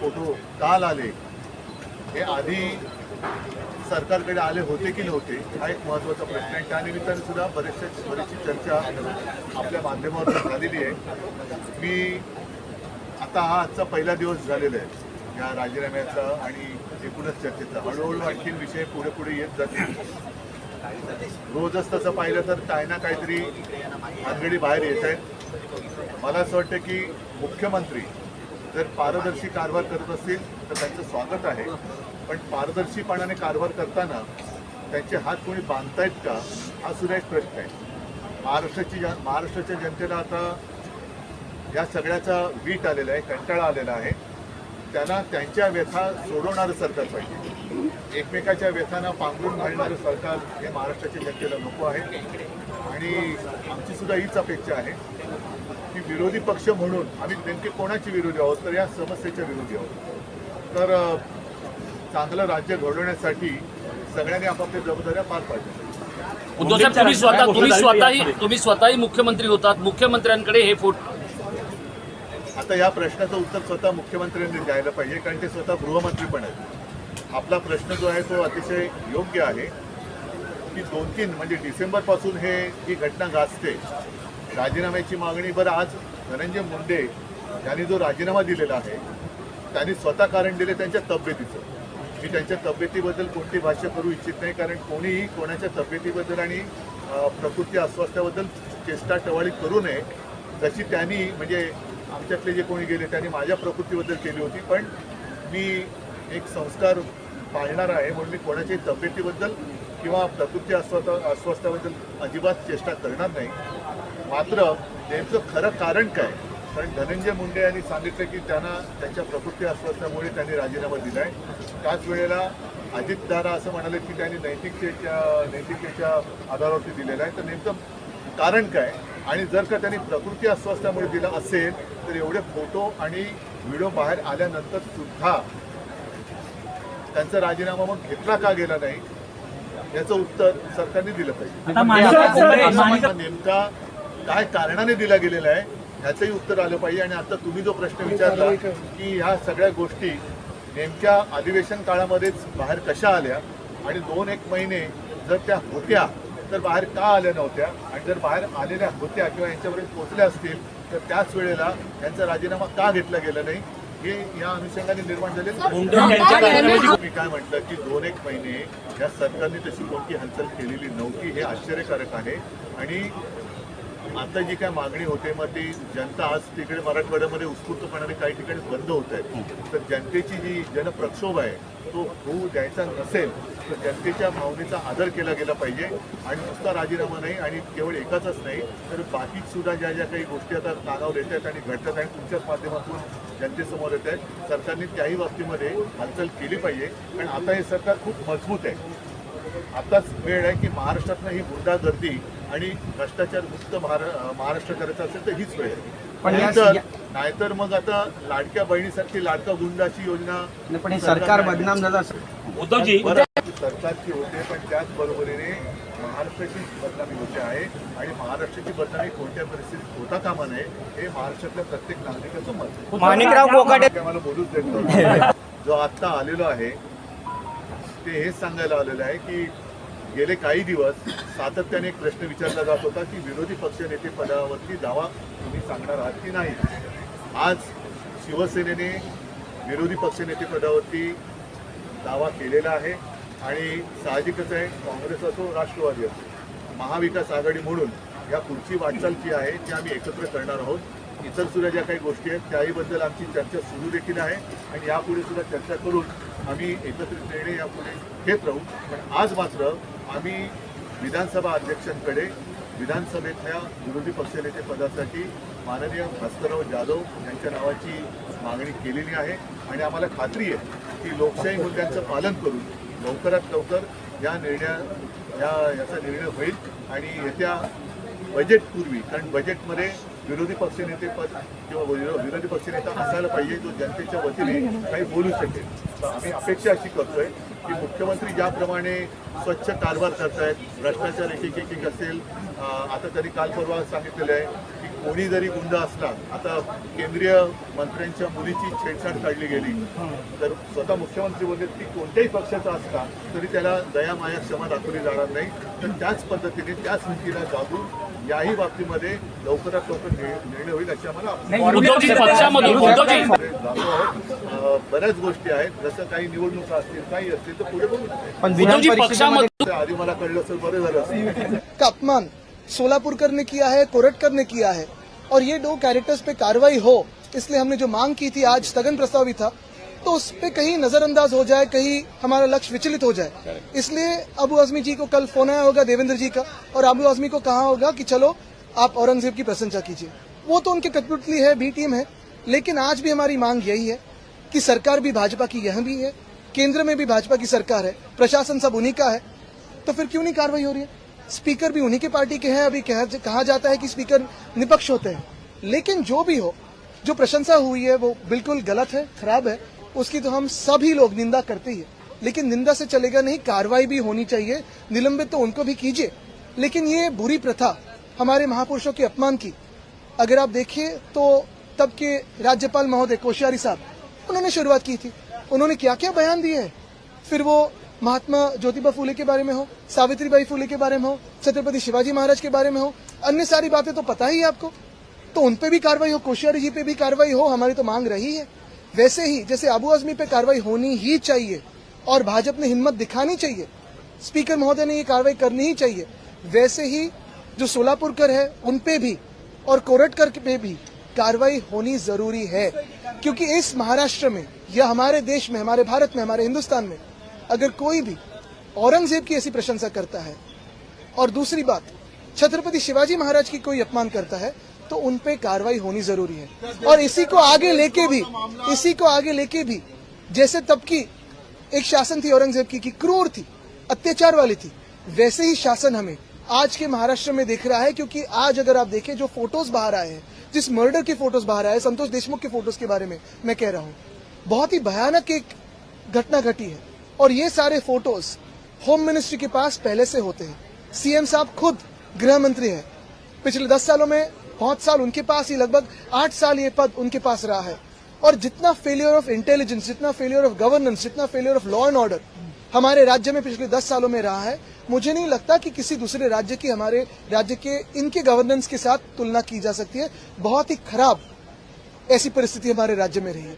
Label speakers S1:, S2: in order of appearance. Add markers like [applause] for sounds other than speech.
S1: Photo काल आले. हे आधी सरकारकडे आले होते की नव्हते हा एक महत्त्वाचा प्रश्न आहे. त्यानिमित्ताने सुद्धा बरेचशा बरीचशी चर्चा आपल्या माध्यमावर झालेली आहे. मी आता हा आजचा पहिला दिवस झालेला आहे. या राजीनाम्याचा आणि एकूणच चर्चेचा. हळूहळू आणखी विषय पुढे पुढे येत जातील. रोजच तसं पाहिलं तर काही ना काहीतरी भानगडी बाहेर येत आहेत. मला असं वाटतं की मुख्यमंत्री जर पारदर्शी कारभार करत असतील तर त्यांचं स्वागत आहे. पण पारदर्शीपणाने कारभार करताना त्यांचे हात कोणी बांधतायत का? हा सुद्धा एक प्रश्न आहे. महाराष्ट्राची जन महाराष्ट्राच्या जनतेला आता या सगळ्याचा वीट आलेला आहे कंटाळा आलेला आहे. त्यांना त्यांच्या व्यथा सोडवणारं सरकार पाहिजे. एकमेकाच्या व्यथांना पांघरून घालणारं सरकार हे महाराष्ट्राच्या जनतेला नको आहे. आणि आमची सुद्धा हीच अपेक्षा आहे. की विरोधी पक्ष म्हणून आम्ही नेमके कोणाचे विरोधी आहोत? तर या समस्येच्या विरोधी आहोत. तर चांगलं राज्य घडवण्यासाठी सगळ्यांनी आपापल्या जबाबदाऱ्या पार पाडल्या
S2: उद्धव साहेब तुम्ही स्वतः तुम्ही स्वतःही तुम्ही स्वतःही मुख्यमंत्री होतात. मुख्यमंत्र्यांकडे हे फोटो
S1: आता या प्रश्नाचं उत्तर स्वतः मुख्यमंत्र्यांनी द्यायला पाहिजे कारण ते स्वतः गृहमंत्री पण आहेत. आपला प्रश्न जो आहे तो अतिशय योग्य आहे की दोन तीन म्हणजे डिसेंबरपासून हे ही घटना गाजते. राजीनाम्याची मागणी बरं आज धनंजय मुंडे यांनी जो राजीनामा दिलेला आहे त्यांनी स्वतः कारण दिले त्यांच्या तब्येतीचं. मी त्यांच्या तब्येतीबद्दल कोणती भाष्य करू इच्छित नाही कारण कोणीही कोणाच्या तब्येतीबद्दल आणि प्रकृती अस्वास्थ्याबद्दल चेष्टा टवाळी करू नये जशी त्यांनी म्हणजे आमच्यातले जे कोणी गेले त्यांनी माझ्या प्रकृतीबद्दल केली होती पण मी एक संस्कार पाळणार आहे म्हणून मी कोणाच्याही तब्येतीबद्दल किंवा प्रकृती अस्वस्थ अस्वस्थाबद्दल अजिबात चेष्टा करणार नाही. मात्र नेमकं खरं कारण काय? कारण धनंजय मुंडे यांनी सांगितलं की त्यांना त्यांच्या प्रकृती अस्वस्थामुळे त्यांनी राजीनामा दिला आहे त्याच वेळेला अजितदारा असं म्हणाले की त्यांनी नैतिकतेच्या नैतिकतेच्या आधारावरती दिलेलं आहे. तर नेमकं कारण काय? आणि जर का त्यांनी प्रकृती अस्वस्थामुळे दिला असेल तर एवढे फोटो आणि व्हिडिओ बाहेर आल्यानंतर सुद्धा त्यांचा राजीनामा मग घेतला का गेला नाही? याचं उत्तर सरकारने दिलं पाहिजे. नेमका काय कारणाने दिला गेलेला आहे ह्याचंही उत्तर आलं पाहिजे. आणि आता तुम्ही जो प्रश्न विचारला की ह्या सगळ्या गोष्टी नेमक्या अधिवेशन काळामध्येच बाहेर कशा आल्या? आणि दोन एक महिने जर त्या होत्या तर बाहेर का आल्या नव्हत्या? आणि जर बाहेर आलेल्या होत्या किंवा यांच्यापर्यंत पोहोचल्या असतील तर त्याच वेळेला त्यांचा राजीनामा का घेतला गेला नाही? हे या अनुषंगाने निर्माण झालेलं मी काय म्हटलं की दोन एक महिने या सरकारने तशी कोणती हालचाल केलेली नव्हती हे आश्चर्यकारक आहे. आणि आता जी काय मागणी होते मग ती जनता आज तिकडे मराठवाड्यामध्ये उत्स्फूर्तपणाने काही ठिकाणी बंद होत आहे. तर जनतेची जी जनप्रक्षोभ आहे तो होऊ द्यायचा नसेल तर जनतेच्या भावनेचा आदर केला गेला पाहिजे. आणि नुसता राजीनामा नाही आणि केवळ एकाचाच नाही तर बाकी सुद्धा ज्या ज्या काही गोष्टी आता नागावर येत आहेत आणि घडतात आणि तुमच्याच माध्यमातून जनतेसमोर येत आहेत सरकारने त्याही बाबतीमध्ये हालचाल केली पाहिजे. कारण आता हे सरकार खूप मजबूत आहे. आताच वेळ आहे की महाराष्ट्रातनं ही गुंडागर्दी आणि भ्रष्टाचार मुक्त महारा- महाराष्ट्र करायचा असेल तर हीच वेळ आहे
S3: पण या-
S1: नाहीतर नाहीतर मग आता लाडक्या बहिणीसारखी लाडका गुंडाची योजना
S3: पण हे सरकार बदनाम झालं
S2: उद्धवजी
S1: सरकारची होते पण त्याच बरोबरीने महाराष्ट्राची बदनामी होते आहे आणि महाराष्ट्राची बदनामी कोणत्या परिस्थितीत होता कामा नये हे महाराष्ट्रातल्या प्रत्येक नागरिकाचं मत आहे.
S3: माणिकराव कोकाटे
S1: मला बोलूच देत. [laughs] जो आत्ता आलेलो आहे ते हेच सांगायला आलेलं आहे की गेले काही दिवस सातत्याने एक प्रश्न विचारला जात होता की विरोधी पक्षनेते पदावरती दावा तुम्ही सांगणार आहात की नाही? आज शिवसेनेने विरोधी पक्षनेते पदावरती दावा केलेला आहे आणि साहजिकच आहे काँग्रेस असो राष्ट्रवादी असो महाविकास आघाडी म्हणून या पुढची वाटचाल जी आहे ती आम्ही एकत्र करणार आहोत. इतर सुद्धा ज्या काही गोष्टी आहेत त्याहीबद्दल आमची चर्चा सुरू देखील आहे आणि यापुढे सुद्धा चर्चा करून आम्ही एकत्रित निर्णय यापुढे घेत राहू. पण आज मात्र आम्ही विधानसभा अध्यक्षांकडे विधानसभेतल्या विरोधी पक्षनेते पदासाठी माननीय भास्करराव जाधव यांच्या नावाची मागणी केलेली आहे. आणि आम्हाला खात्री आहे की लोकशाही मुद्द्यांचं पालन करून लवकरात लवकर या निर्णया या याचा निर्णय होईल. आणि येत्या बजेटपूर्वी कारण बजेटमध्ये विरोधी पक्षनेते पद किंवा विरोधी पक्षनेता असायला पाहिजे जो जनतेच्या वतीने काही बोलू शकेल. तर आम्ही अपेक्षा अशी करतोय की मुख्यमंत्री ज्याप्रमाणे स्वच्छ कारभार करतायत भ्रष्टाचार एक एक असेल आता त्यांनी काल परवा सांगितलेलं आहे की कोणी जरी गुंड असला आता केंद्रीय मंत्र्यांच्या मुलीची छेडछाड काढली गेली. तर स्वतः मुख्यमंत्री बोलले की कोणत्याही पक्षाचा असला तरी त्याला दया माया क्षमा दाखवली जाणार नाही. तर त्याच पद्धतीने त्याच नीतीला जागून याही बाबतीमध्ये लवकरात लवकर निर्णय होईल अशी आम्हाला बऱ्याच गोष्टी आहेत. जसं काही निवडणुका असतील काही असतील तर पुढे बघू. आधी मला कळलं असेल बरं झालं असेल.
S4: का अपमान सोलापुरकर ने किया है कोरटकर ने किया है और ये दो कैरेक्टर्स पे कार्रवाई हो इसलिए हमने जो मांग की थी आज स्थगन प्रस्ताव भी था। तो उस पर कहीं नजरअंदाज हो जाए कहीं हमारा लक्ष्य विचलित हो जाए। इसलिए अबू आजमी जी को कल फ़ोन आया होगा देवेंद्र जी का और अबू आजमी को कहा होगा कि चलो आप औरंगज़ेब की प्रशंसा कीजिए। वो तो उनके कठपुतली है बी टीम है लेकिन आज भी हमारी मांग यही है कि सरकार भी भाजपा की यह भी है केंद्र में भी भाजपा की सरकार है प्रशासन सब उन्हीं का है तो फिर क्यों नहीं कार्रवाई हो रही है? स्पीकर भी उन्हीं के पार्टी के हैं अभी कहा, कहा जाता है कि स्पीकर निपक्ष होते हैं। लेकिन जो भी हो जो प्रशंसा हुई है वो बिल्कुल गलत है खराब है उसकी तो हम सभी लोग निंदा करते ही लेकिन निंदा से चलेगा नहीं, कार्रवाई भी होनी चाहिए। निलंबित तो उनको भी कीजिए। लेकिन ये बुरी प्रथा हमारे महापुरुषों के अपमान की। अगर आप देखिए तो तब के राज्यपाल महोदय कोश्यारी साहब, उन्होंने शुरुआत की थी। उन्होंने क्या क्या बयान दिए हैं? फिर वो महात्मा ज्योतिबा फूले के बारे में हो, सावित्रीबाई फूले के बारे में हो, छत्रपति शिवाजी महाराज के बारे में हो, अन्य सारी बातें तो पता ही है आपको। तो उन पे भी कार्रवाई हो, कोश्यारी जी पे भी कार्रवाई हो, हमारी तो मांग रही है। वैसे ही जैसे अबू आजमी पे कार्रवाई होनी ही चाहिए और भाजपा ने हिम्मत दिखानी चाहिए, स्पीकर महोदय ने ये कार्रवाई करनी ही चाहिए, वैसे ही जो सोलापुरकर है, उन पे भी और कोरटकर पे भी कार्रवाई होनी ज़रूरी है। क्योंकि इस महाराष्ट्र में या हमारे देश में, हमारे भारत में, हमारे हिंदुस्तान में अगर कोई भी औरंगज़ेब की ऐसी प्रशंसा करता है और दूसरी बात, छत्रपति शिवाजी महाराज की कोई अपमान करता है तो उन पे कार्रवाई होनी ज़रूरी है। और इसी को आगे लेके भी इसी को आगे लेके भी जैसे तब की एक शासन थी औरंगज़ेब की, की क्रूर थी अत्याचार वाली थी वैसे ही शासन हमें आज के महाराष्ट्र में दिख रहा है क्योंकि आज अगर आप देखें जो फ़ोटोज़ बाहर आए हैं जिस मर्डर के फ़ोटोज़ बाहर आए संतोष देशमुख के फ़ोटोज़ के बारे में मैं कह रहा हूँ बहुत ही भयानक एक घटना घटी है। और ये सारे फ़ोटोज़ होम मिनिस्ट्री के पास पहले से होते हैं। सीएम साहब खुद गृह मंत्री है। पिछले दस सालों में बहुत साल उनके पास ही, लगभग आठ साल ये पद उनके पास रहा है। और जितना फेलियर ऑफ़ इंटेलिजेंस जितना फेलियर ऑफ़ गवर्नेंस जितना failure of law and order हमारे राज्य में पिछले दस सालों में रहा है, मुझे नहीं लगता कि किसी दूसरे राज्य की, हमारे राज्य के, इनके गवर्नेंस के साथ तुलना की जा सकती है। बहुत ही खराब ऐसी परिस्थिति हमारे राज्य में रही है।